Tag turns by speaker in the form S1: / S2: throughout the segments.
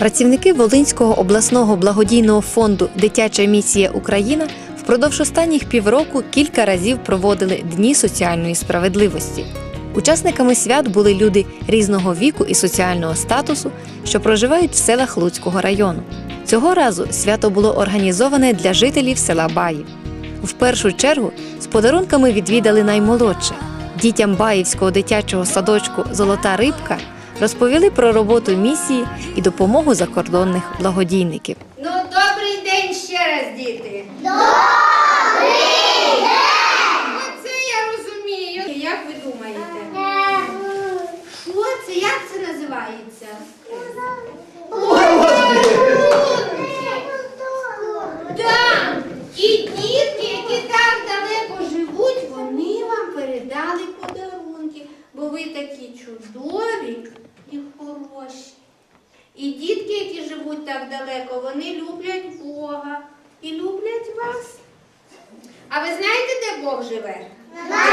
S1: Працівники Волинського обласного благодійного фонду Дитяча місія Україна впродовж останніх півроку кілька разів проводили Дні соціальної справедливості. Учасниками свят були люди різного віку і соціального статусу, що проживають в селах Луцького району. Цього разу свято було організоване для жителів села Баїв. В першу чергу з подарунками відвідали наймолодше. Дітям Баївського дитячого садочку Золота рибка розповіли про роботу місії і допомогу закордонних благодійників.
S2: Ну, добрий день ще раз, діти. Оце я розумію. Як ви думаєте? Що це? Як це називається? Так. І дітки, які так далеко живуть, вони вам передали подарунки, бо ви такі чудові і хороші. І дітки, які живуть так далеко, вони люблять Бога і люблять вас. А ви знаєте, де Бог живе? На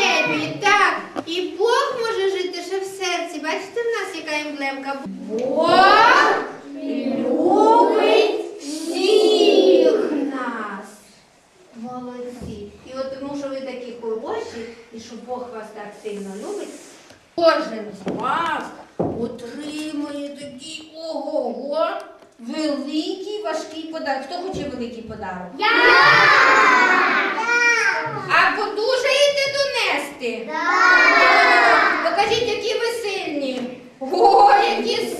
S2: небі, так. І Бог може жити ще в серці. Бачите, в нас яка емблемка? Бог любить всіх нас. Молодці. І от тому, що ви такі хороші, і що Бог вас так сильно любить, кожен з вас отримує такий ого-го великий важкий подарок. Хто хоче великий подарок? Я! А подужаєте донести? Так! Покажіть, які ви сильні. О, які сильні.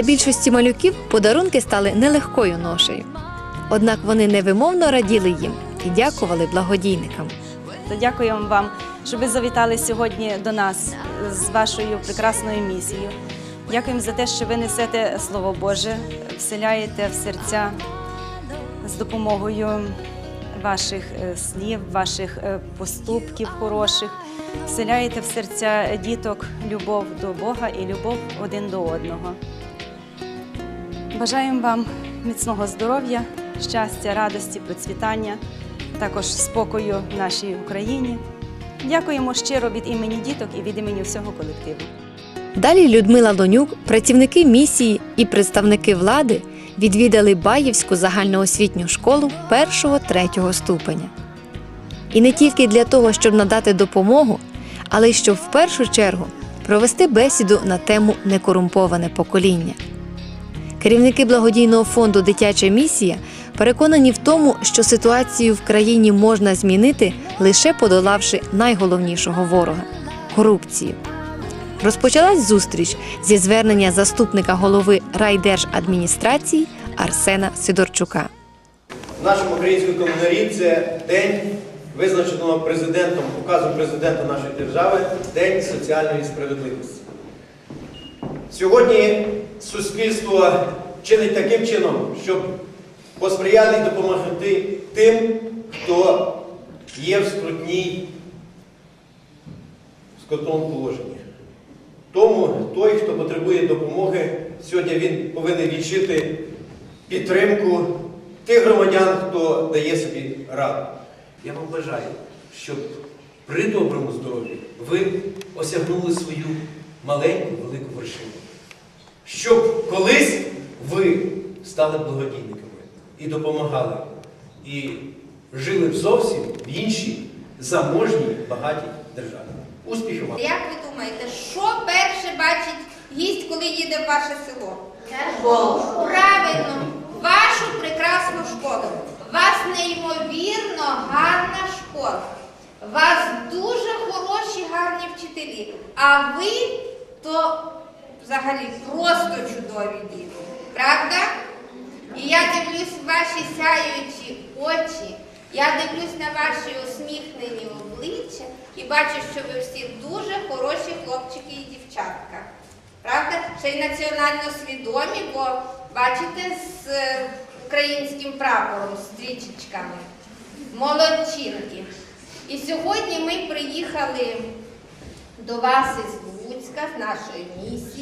S1: Для більшості малюків подарунки стали нелегкою ношею. Однак вони невимовно раділи їм і дякували благодійникам.
S3: Дякуємо вам, що ви завітали сьогодні до нас з вашою прекрасною місією. Дякуємо за те, що ви несете Слово Боже, вселяєте в серця з допомогою ваших е, слів, ваших е, поступків хороших, вселяєте в серця діток любов до Бога і любов один до одного. Бажаємо вам міцного здоров'я, щастя, радості, процвітання, також спокою нашій Україні. Дякуємо щиро від імені діток і від імені всього колективу.
S1: Далі Людмила Лонюк, працівники місії і представники влади відвідали Баївську загальноосвітню школу першого-третього ступеня. І не тільки для того, щоб надати допомогу, але й щоб в першу чергу провести бесіду на тему некорумповане покоління. Керівники благодійного фонду Дитяча місія переконані в тому, що ситуацію в країні можна змінити лише подолавши найголовнішого ворога корупцію. Розпочалась зустріч зі звернення заступника голови райдержадміністрації Арсена Сидорчука.
S4: В нашому українському календарі це день, визначеного президентом, указом президента нашої держави, День соціальної справедливості. Сьогодні суспільство чинить таким чином, щоб посприяти і допомогти тим, хто є в скрутній скрутному положенні. Тому той, хто потребує допомоги, сьогодні він повинен відчути підтримку тих громадян, хто дає собі раду. Я вам бажаю, щоб при доброму здоров'ї ви осягнули свою маленьку велику вершину. Щоб колись ви стали благодійниками і допомагали, і жили б зовсім в іншій заможній багатій державі. Успіхів вам!
S2: Як ви думаєте, що перше бачить гість, коли їде в ваше село? Правильно, вашу прекрасну школу. Вас неймовірно гарна школа. Вас дуже хороші, гарні вчителі. А ви то взагалі просто чудові діти. Правда? І я дивлюсь ваші сяючі очі. Я дивлюсь на ваші усміхнені обличчя і бачу, що ви всі дуже хороші хлопчики і дівчатка. Правда? Ще й національно свідомі, бо бачите з е, українським прапором, з стрічечками. Молодчинки. І сьогодні ми приїхали до вас із Луцька з нашою місією.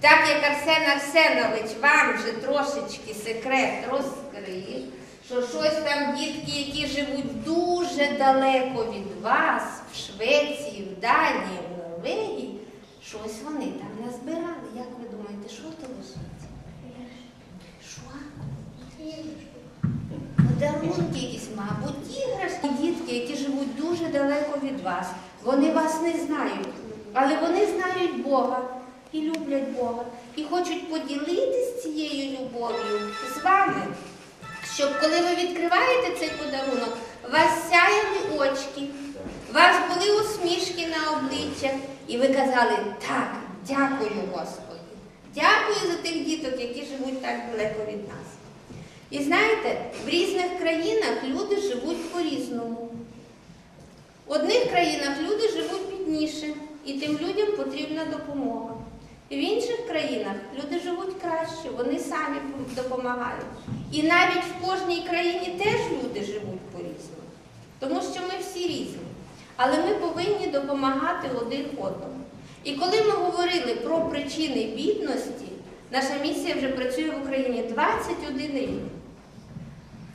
S2: Так як Арсен Арсенович вам вже трошечки секрет розкрив, що щось там дітки, які живуть дуже далеко від вас, в Швеції, в Данії, в Норвегії, щось вони там назбирали. Як ви думаєте, що то лежить? Що? Подарунки якісь, мабуть, іграшки. Дітки, які живуть дуже далеко від вас. Вони вас не знають, але вони знають Бога і люблять Бога. І хочуть поділитися цією любов'ю з вами. Щоб коли ви відкриваєте цей подарунок, вас сяяли очки, вас були усмішки на обличчях, і ви казали, так, дякую, Господи. Дякую за тих діток, які живуть так далеко від нас. І знаєте, в різних країнах люди живуть по-різному. В одних країнах люди живуть бідніше, і тим людям потрібна допомога. В інших країнах люди живуть краще, вони самі допомагають. І навіть в кожній країні теж люди живуть по-різному. Тому що ми всі різні. Але ми повинні допомагати один одному. І коли ми говорили про причини бідності, наша місія вже працює в Україні 21 рік.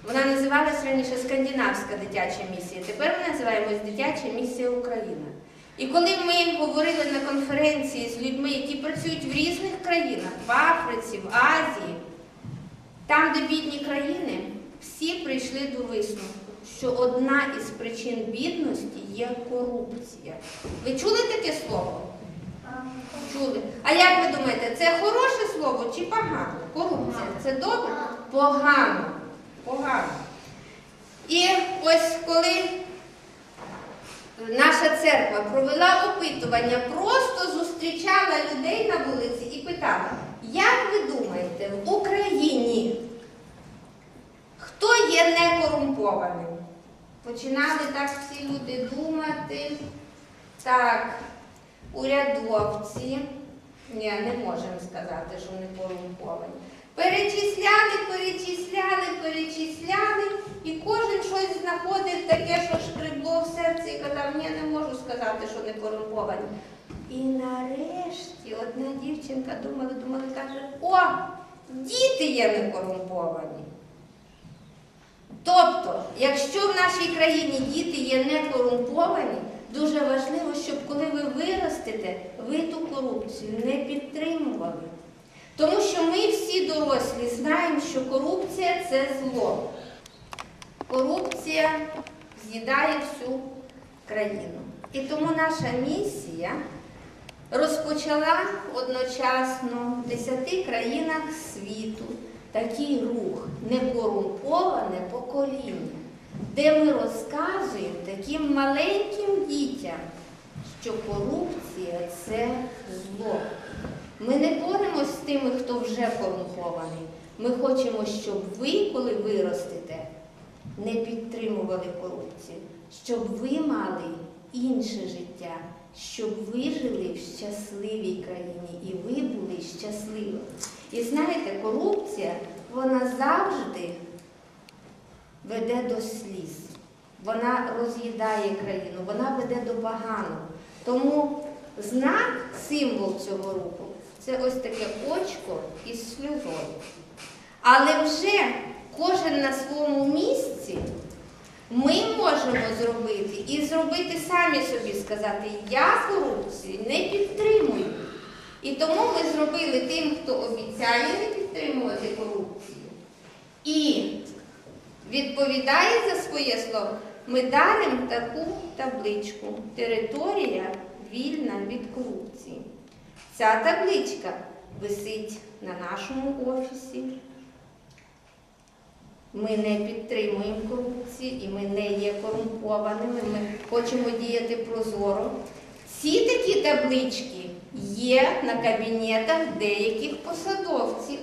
S2: Вона називалась раніше Скандинавська дитяча місія. Тепер ми називаємось Дитяча місія Україна. І коли ми говорили на конференції з людьми, які працюють в різних країнах, в Африці, в Азії, там, де бідні країни, всі прийшли до висновку, що одна із причин бідності є корупція. Ви чули таке слово? Чули. А як ви думаєте, це хороше слово чи погано? Корупція. Це добре? Погано. Погано. І ось коли наша церква провела опитування, просто зустрічала людей на вулиці і питала, як ви думаєте, в Україні хто є некорумпованим? Починали так всі люди думати. Так, урядовці. Ні, не можемо сказати, що не корумповані. Перечисляли, перечисляли, перечисляли, і кожен щось знаходив таке, що шкребло в серці і казав, ні, не можу сказати, що не корумповані. І нарешті одна дівчинка думала, думала, каже, о, діти є не корумповані. Тобто, якщо в нашій країні діти є не корумповані, дуже важливо, щоб коли ви виростете, ви ту корупцію не підтримували. Тому що ми всі дорослі знаємо, що корупція це зло. Корупція з'їдає всю країну. І тому наша місія розпочала одночасно в 10 країнах світу такий рух некорумповане покоління, де ми розказуємо таким маленьким дітям, що корупція це зло. Ми не боремось з тими, хто вже корумпований. Ми хочемо, щоб ви, коли виростете, не підтримували корупцію, щоб ви мали інше життя, щоб ви жили в щасливій країні і ви були щасливі. І знаєте, корупція, вона завжди веде до сліз. Вона роз'їдає країну, вона веде до поганого. Тому знак, символ цього руху це ось таке очко із сльозою. Але вже кожен на своєму місці ми можемо зробити і зробити самі собі сказати, я корупцію не підтримую. І тому ми зробили тим, хто обіцяє не підтримувати корупцію. І відповідає за своє слово, ми даримо таку табличку Територія вільна від корупції. Ця табличка висить на нашому офісі. Ми не підтримуємо корупції і ми не є корумпованими. Ми хочемо діяти прозоро. Ці такі таблички є на кабінетах деяких посадовців.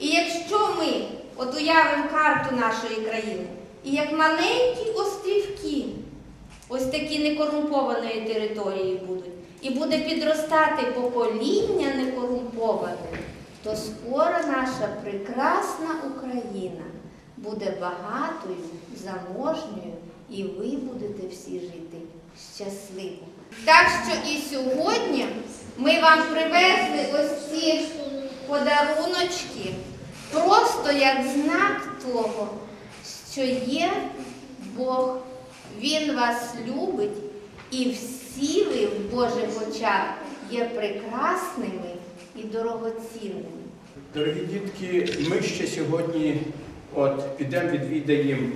S2: І якщо ми от уявимо карту нашої країни, і як маленькі острівки, ось такі некорумпованої території будуть, і буде підростати покоління некорумповане, то скоро наша прекрасна Україна буде багатою, заможньою, і ви будете всі жити щасливо. Так що і сьогодні ми вам привезли ось ці подаруночки, просто як знак того, що є Бог, Він вас любить, і всі ви в Божих очах є прекрасними і дорогоцінними.
S5: Дорогі дітки, ми ще сьогодні от, підемо відвідаємо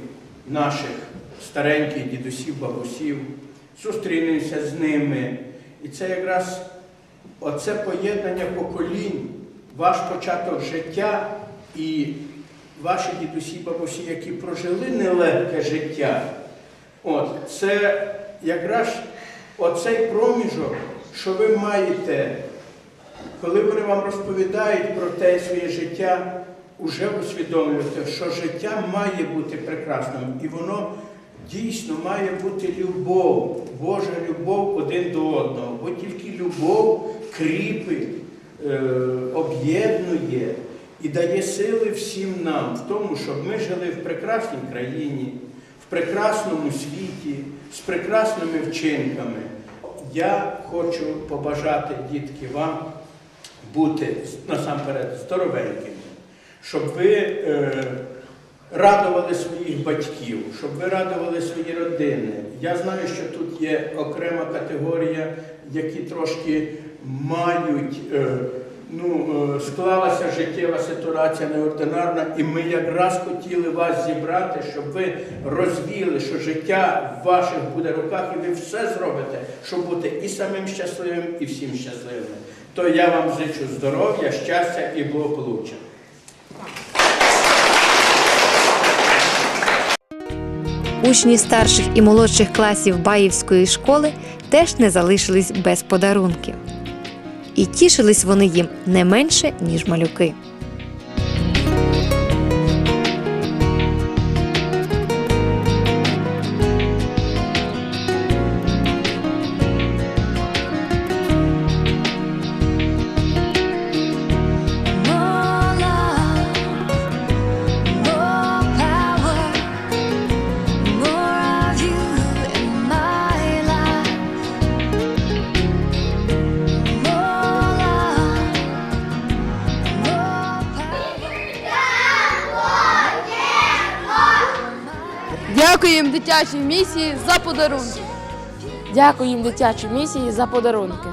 S5: наших стареньких дідусів, бабусів, зустрінемося з ними. І це якраз оце поєднання поколінь, ваш початок життя і ваші дідусі, бабусі, які прожили нелегке життя. От, це якраз оцей проміжок, що ви маєте коли вони вам розповідають про те своє життя, уже усвідомлюєте, що життя має бути прекрасним, і воно дійсно має бути любов, Божа любов один до одного, бо тільки любов кріпить, е, об'єднує і дає сили всім нам в тому, щоб ми жили в прекрасній країні, в прекрасному світі, з прекрасними вчинками. Я хочу побажати, дітки, вам бути насамперед здоровенькими, щоб ви е, радували своїх батьків, щоб ви радували свої родини. Я знаю, що тут є окрема категорія, які трошки мають. Е, Ну, е, склалася життєва ситуація неординарна, і ми якраз хотіли вас зібрати, щоб ви розвіяли, що життя в ваших буде руках, і ви все зробите, щоб бути і самим щасливим, і всім щасливим. То я вам зичу здоров'я, щастя і благополуччя.
S1: Учні старших і молодших класів Баївської школи теж не залишились без подарунків. І тішились вони їм не менше, ніж малюки.
S6: Дякуємо дитячій місії за подарунки.
S7: Дякуємо дитячій місії за подарунки.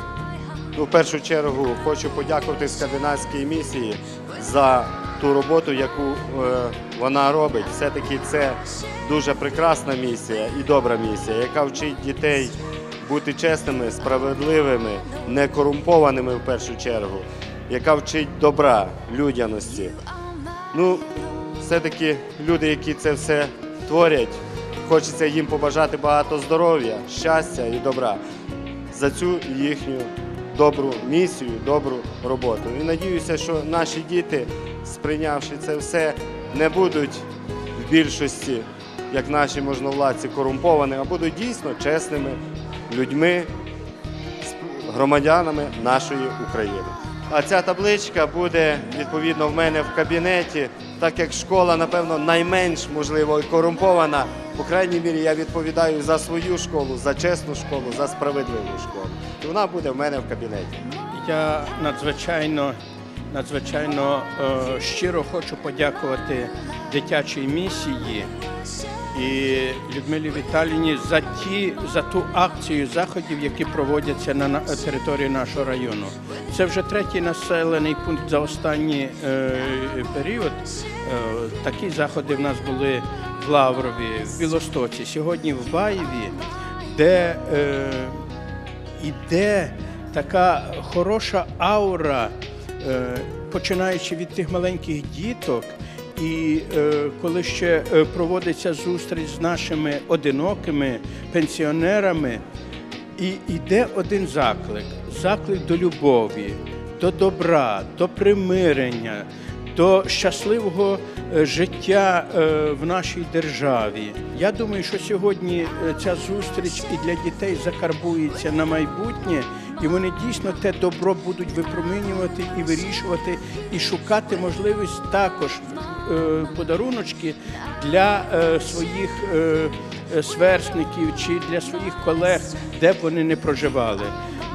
S8: Ну, в першу чергу хочу подякувати скандинавській місії за ту роботу, яку е, вона робить. Все-таки це дуже прекрасна місія і добра місія, яка вчить дітей бути чесними, справедливими, не корумпованими в першу чергу, яка вчить добра, людяності. Ну, все-таки люди, які це все творять, хочеться їм побажати багато здоров'я, щастя і добра за цю їхню добру місію, добру роботу. І надіюся, що наші діти, сприйнявши це все, не будуть в більшості, як наші можновладці, корумповані, а будуть дійсно чесними людьми, громадянами нашої України. А ця табличка буде відповідно в мене в кабінеті, так як школа, напевно, найменш можливо і корумпована. По крайній мірі, я відповідаю за свою школу, за чесну школу, за справедливу школу. І вона буде в мене в кабінеті.
S5: Я надзвичайно, надзвичайно е, щиро хочу подякувати дитячій місії і Людмилі Віталіні за ті за ту акцію заходів, які проводяться на, території нашого району. Це вже третій населений пункт за останній е, період. Е, такі заходи в нас були в Лаврові, в Білостоці, сьогодні в Баєві, де е, іде така хороша аура, е, починаючи від тих маленьких діток. І е, коли ще е, проводиться зустріч з нашими одинокими пенсіонерами, і йде один заклик: заклик до любові, до добра, до примирення, до щасливого е, життя в нашій державі. Я думаю, що сьогодні ця зустріч і для дітей закарбується на майбутнє, і вони дійсно те добро будуть випромінювати і вирішувати, і шукати можливість також подаруночки для е, своїх е, е, сверстників чи для своїх колег, де б вони не проживали.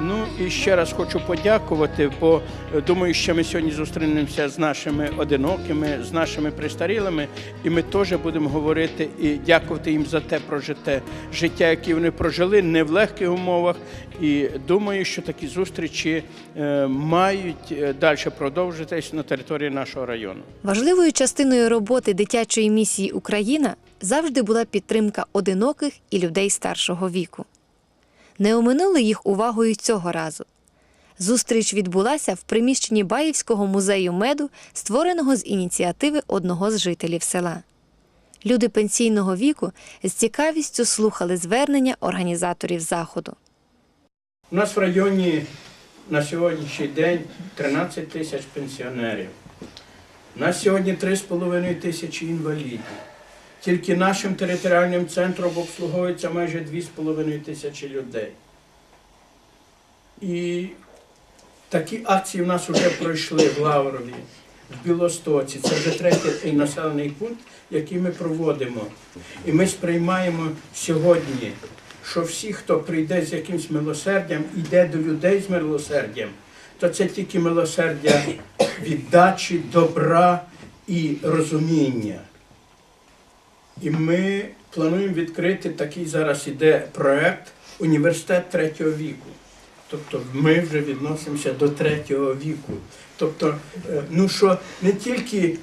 S5: Ну і ще раз хочу подякувати, бо е, думаю, що ми сьогодні зустрінемося з нашими одинокими, з нашими престарілими, і ми теж будемо говорити і дякувати їм за те прожите життя, яке вони прожили не в легких умовах. І думаю, що такі зустрічі е, мають е, далі продовжитись на території нашого району.
S1: Важливою частиною роботи дитячої місії Україна завжди була підтримка одиноких і людей старшого віку. Не оминули їх увагою цього разу. Зустріч відбулася в приміщенні Баївського музею меду, створеного з ініціативи одного з жителів села. Люди пенсійного віку з цікавістю слухали звернення організаторів заходу.
S5: У нас в районі на сьогоднішній день 13 тисяч пенсіонерів. У нас сьогодні 3,5 тисячі інвалідів. Тільки нашим територіальним центром обслуговується майже 2,5 тисячі людей. І такі акції в нас вже пройшли в Лаврові, в Білостоці. Це вже третій населений пункт, який ми проводимо. І ми сприймаємо сьогодні, що всі, хто прийде з якимось милосердям, йде до людей з милосердям, то це тільки милосердя віддачі, добра і розуміння. І ми плануємо відкрити такий зараз іде проект Університет третього віку. Тобто ми вже відносимося до третього віку. Тобто, е, ну що не тільки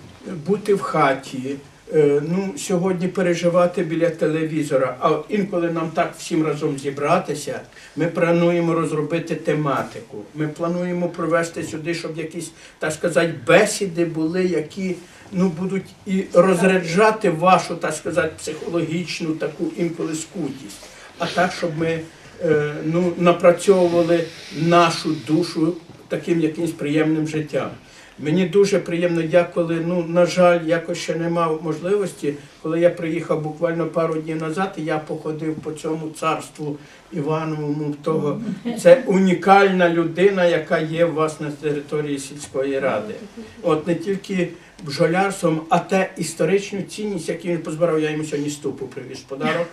S5: бути в хаті, е, ну сьогодні переживати біля телевізора, а інколи нам так всім разом зібратися. Ми плануємо розробити тематику. Ми плануємо провести сюди, щоб якісь, так сказати, бесіди були, які ну, будуть і розряджати вашу, так сказати, психологічну таку інколи. А так, щоб ми е, ну, напрацьовували нашу душу таким якимось приємним життям. Мені дуже приємно, я коли, ну, на жаль, якось ще не мав можливості, коли я приїхав буквально пару днів назад, і я походив по цьому царству Івановому того. Це унікальна людина, яка є вас на території сільської ради. От не тільки бджолярством, а те історичну цінність, яку він позбирав, я йому сьогодні ступу привіз подарок.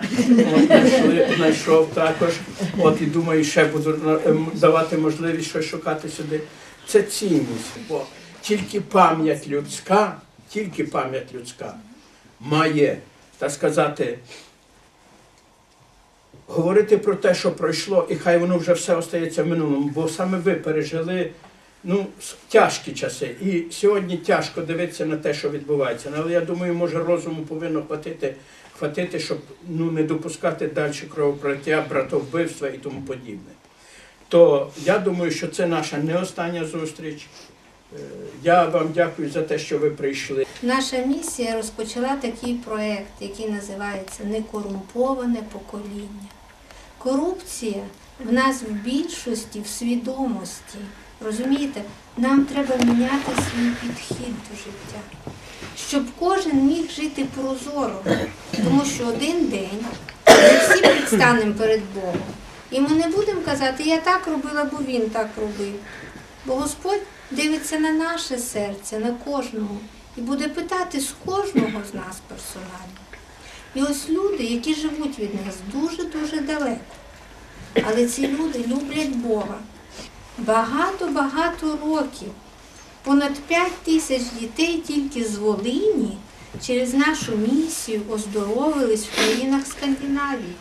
S5: Знайшов також. От і думаю, ще буду ем, давати можливість щось шукати сюди. Це цінність. Бо тільки пам'ять людська, тільки пам'ять людська має, так сказати, говорити про те, що пройшло, і хай воно вже все остається в минулому, бо саме ви пережили ну, тяжкі часи. І сьогодні тяжко дивитися на те, що відбувається. Ну, Але я думаю, може розуму повинно хватити, хватити щоб ну, не допускати далі кровопролиття, братовбивства і тому подібне. То я думаю, що це наша не остання зустріч. Е, Я вам дякую за те, що ви прийшли.
S9: Наша місія розпочала такий проект, який називається Некорумповане покоління. Корупція в нас в більшості, в свідомості. Розумієте, нам треба міняти свій підхід до життя, щоб кожен міг жити прозоро, тому що один день ми всі предстанемо перед Богом. І ми не будемо казати, я так робила, бо він так робив. Бо Господь дивиться на наше серце, на кожного, і буде питати з кожного з нас персонально. І ось люди, які живуть від нас дуже-дуже далеко. Але ці люди люблять Бога багато-багато років. Понад 5 тисяч дітей тільки з Волині через нашу місію оздоровились в країнах Скандинавії.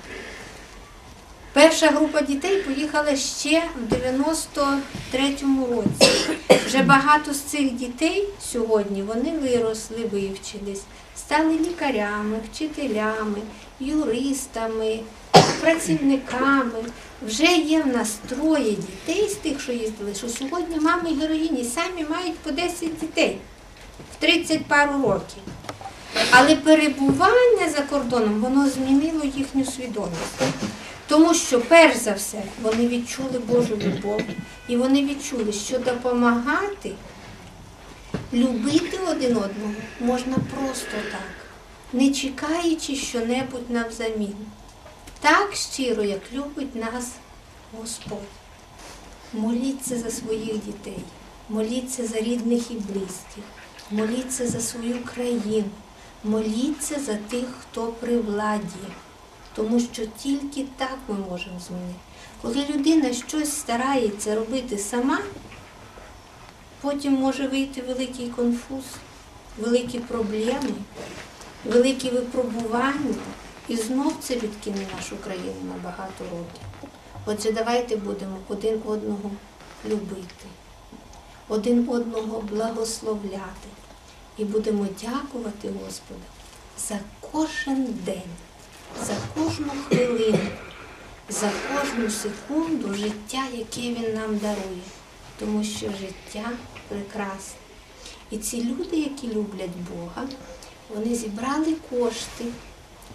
S9: Перша група дітей поїхала ще в 93-му році. Вже багато з цих дітей сьогодні вони виросли, вивчились, стали лікарями, вчителями, юристами, працівниками. Вже є в нас троє дітей з тих, що їздили, що сьогодні мами героїні самі мають по 10 дітей в 30 пару років. Але перебування за кордоном воно змінило їхню свідомість. Тому що, перш за все, вони відчули Божу любов, і вони відчули, що допомагати Любити один одного можна просто так, не чекаючи що-небудь навзамін. Так щиро, як любить нас Господь. Моліться за своїх дітей, моліться за рідних і близьких, моліться за свою країну, моліться за тих, хто при владі, тому що тільки так ми можемо змінити. Коли людина щось старається робити сама, потім може вийти великий конфуз, великі проблеми, великі випробування, і знов це відкине нашу країну на багато років. Отже, давайте будемо один одного любити, один одного благословляти і будемо дякувати Господу за кожен день, за кожну хвилину, за кожну секунду життя, яке Він нам дарує, тому що життя прекрасне. І ці люди, які люблять Бога, вони зібрали кошти,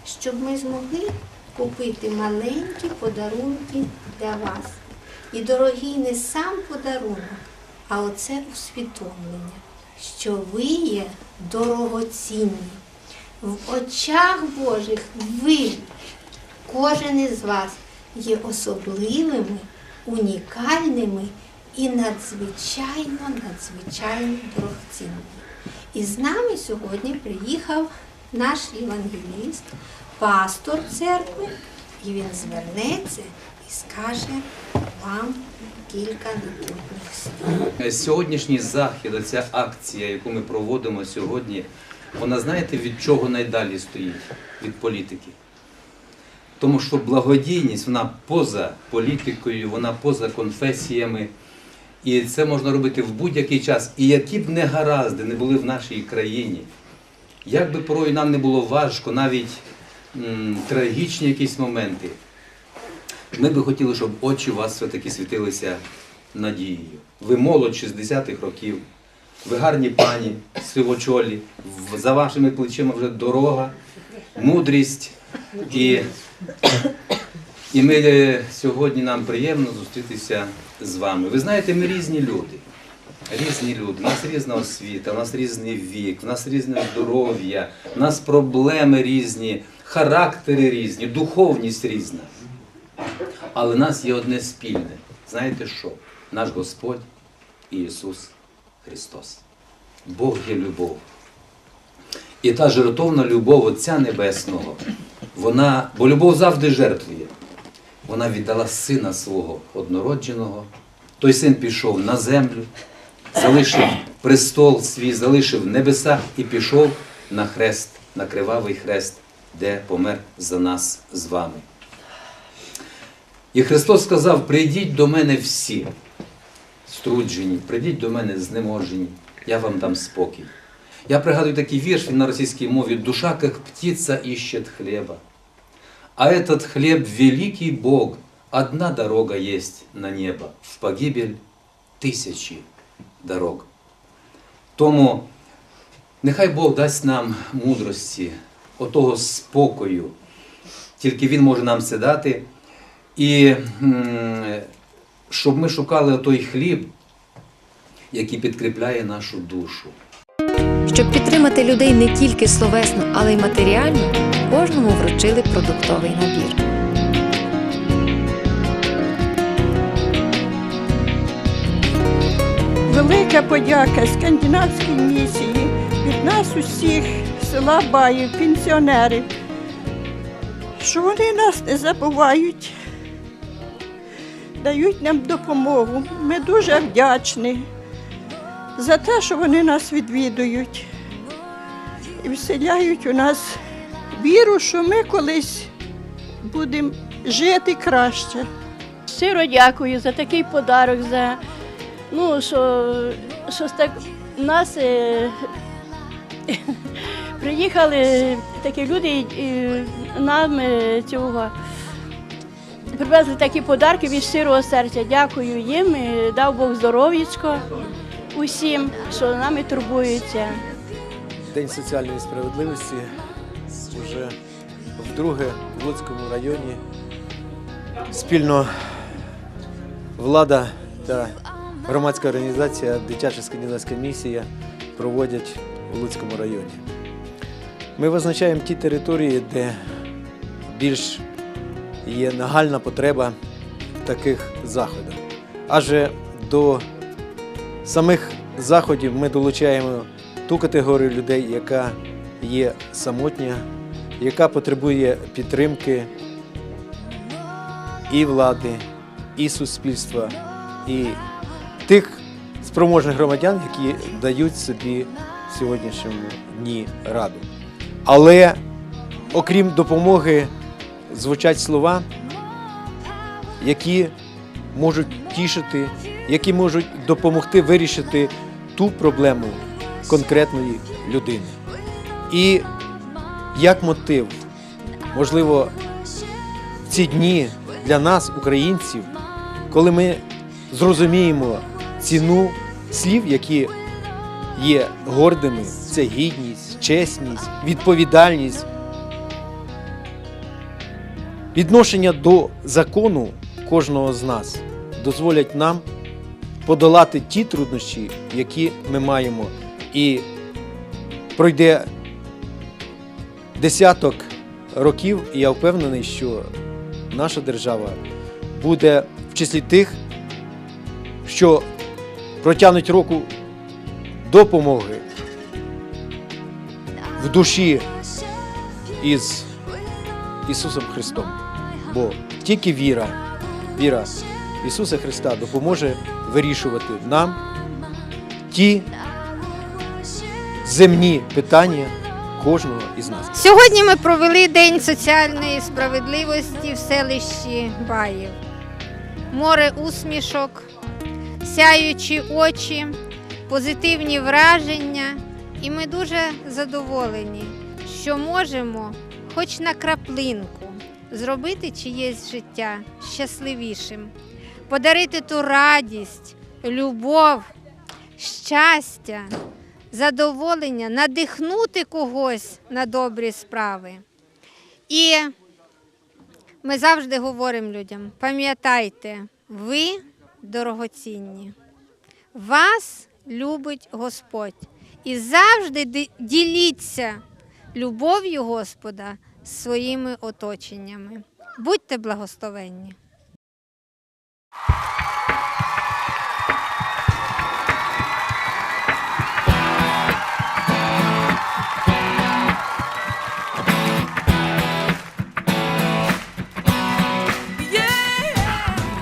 S9: щоб ми змогли купити маленькі подарунки для вас. І дорогий не сам подарунок, а оце усвідомлення, що ви є дорогоцінні. В очах Божих ви, кожен із вас, є особливими, унікальними і надзвичайно, надзвичайно дорогоцінними. І з нами сьогодні приїхав наш євангеліст, пастор церкви, і він звернеться і скаже вам кілька нетрудних слів.
S10: Сьогоднішній захід, оця акція, яку ми проводимо сьогодні, вона знаєте від чого найдалі стоїть? Від політики. Тому що благодійність, вона поза політикою, вона поза конфесіями. І це можна робити в будь-який час. І які б негаразди не були в нашій країні, як би порою нам не було важко, навіть м, трагічні якісь моменти, ми би хотіли, щоб очі у вас все-таки світилися надією. Ви молодь 60-х років, ви гарні пані, сивочолі, за вашими плечима вже дорога, мудрість. І, і ми е, сьогодні нам приємно зустрітися з вами. Ви знаєте, ми різні люди. Різні люди, у нас різна освіта, у нас різний вік, у нас різне здоров'я, у нас проблеми різні, характери різні, духовність різна. Але в нас є одне спільне. Знаєте що? Наш Господь Ісус Христос. Бог є любов. І та жертовна любов Отця Небесного, вона, бо любов завжди жертвує. Вона віддала сина свого однородженого. Той син пішов на землю, залишив престол свій, залишив небеса і пішов на хрест, на кривавий хрест, де помер за нас з вами. І Христос сказав: прийдіть до мене всі, струджені, прийдіть до мене знеможені, я вам дам спокій. Я пригадую такий вірш, він на російській мові «Душа, как птица, ищет хлеба. А этот хлеб – великий Бог, одна дорога есть на небо, в погибель тисячі дорог. Тому нехай Бог дасть нам мудрості, отого спокою, тільки Він може нам це дати. І щоб ми шукали той хліб, який підкріпляє нашу душу.
S1: Щоб підтримати людей не тільки словесно, але й матеріально, кожному вручили продуктовий набір.
S11: Велика подяка скандинавській місії від нас усіх села Баїв, пенсіонерів, що вони нас не забувають, дають нам допомогу. Ми дуже вдячні за те, що вони нас відвідують і вселяють у нас віру, що ми колись будемо жити краще.
S12: Щиро дякую за такий подарок, за ну, що, що так нас е, приїхали такі люди і нам е, цього. Привезли такі подарки від щирого серця. Дякую їм. і Дав Бог здоров'ячко усім, що нами турбуються.
S4: День соціальної справедливості вже вдруге в Луцькому районі. Спільно влада та громадська організація Дитяча скандинавська місія проводять у Луцькому районі. Ми визначаємо ті території, де більш є нагальна потреба таких заходах. Адже до самих заходів ми долучаємо ту категорію людей, яка є самотня, яка потребує підтримки і влади, і суспільства, і тих спроможних громадян, які дають собі в сьогоднішньому дні раду. Але окрім допомоги, звучать слова, які можуть тішити, які можуть допомогти вирішити ту проблему конкретної людини. І як мотив, можливо, в ці дні для нас, українців, коли ми зрозуміємо ціну слів, які є гордими, це гідність, чесність, відповідальність, відношення до закону кожного з нас дозволять нам подолати ті труднощі, які ми маємо. І пройде десяток років, і я впевнений, що наша держава буде в числі тих, що протягнуть руку допомоги в душі із Ісусом Христом. Бо тільки віра, віра Ісуса Христа допоможе вирішувати нам ті земні питання кожного із нас.
S2: Сьогодні ми провели День соціальної справедливості в селищі Баїв. Море усмішок, сяючі очі, позитивні враження. І ми дуже задоволені, що можемо хоч на краплинку зробити чиєсь життя щасливішим, подарити ту радість, любов, щастя, задоволення, надихнути когось на добрі справи. І ми завжди говоримо людям: пам'ятайте, ви дорогоцінні, вас любить Господь. І завжди діліться любов'ю Господа з своїми оточеннями. Будьте благословенні.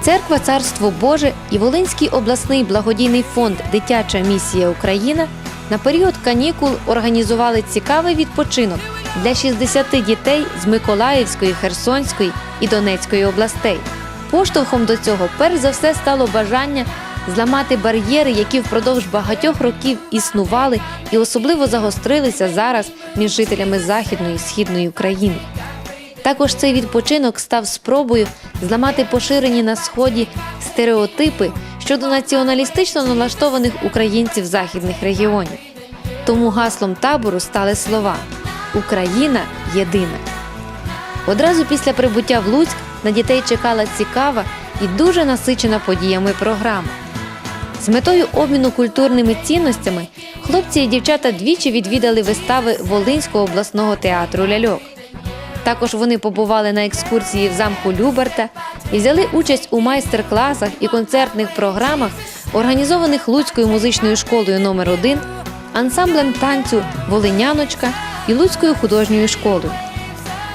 S1: Церква Царство Боже і Волинський обласний благодійний фонд Дитяча місія Україна на період канікул організували цікавий відпочинок для 60 дітей з Миколаївської, Херсонської і Донецької областей. Поштовхом до цього перш за все стало бажання зламати бар'єри, які впродовж багатьох років існували і особливо загострилися зараз між жителями Західної і Східної України. Також цей відпочинок став спробою зламати поширені на сході стереотипи щодо націоналістично налаштованих українців західних регіонів. Тому гаслом табору стали слова Україна єдина. Одразу після прибуття в Луцьк на дітей чекала цікава і дуже насичена подіями програма. З метою обміну культурними цінностями хлопці і дівчата двічі відвідали вистави Волинського обласного театру ляльок. Також вони побували на екскурсії в замку Люберта і взяли участь у майстер-класах і концертних програмах, організованих Луцькою музичною школою номер 1 ансамблем танцю Волиняночка і Луцькою художньою школою.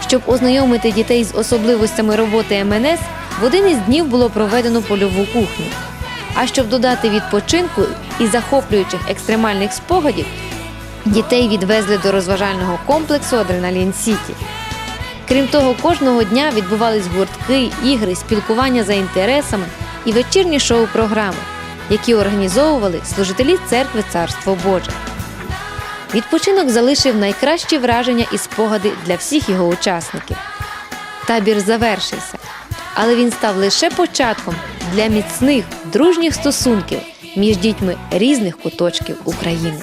S1: Щоб ознайомити дітей з особливостями роботи МНС, в один із днів було проведено польову кухню. А щоб додати відпочинку і захоплюючих екстремальних спогадів, дітей відвезли до розважального комплексу Адреналін Сіті. Крім того, кожного дня відбувались гуртки, ігри, спілкування за інтересами і вечірні шоу-програми, які організовували служителі церкви Царство Боже. Відпочинок залишив найкращі враження і спогади для всіх його учасників. Табір завершився, але він став лише початком для міцних дружніх стосунків між дітьми різних куточків України.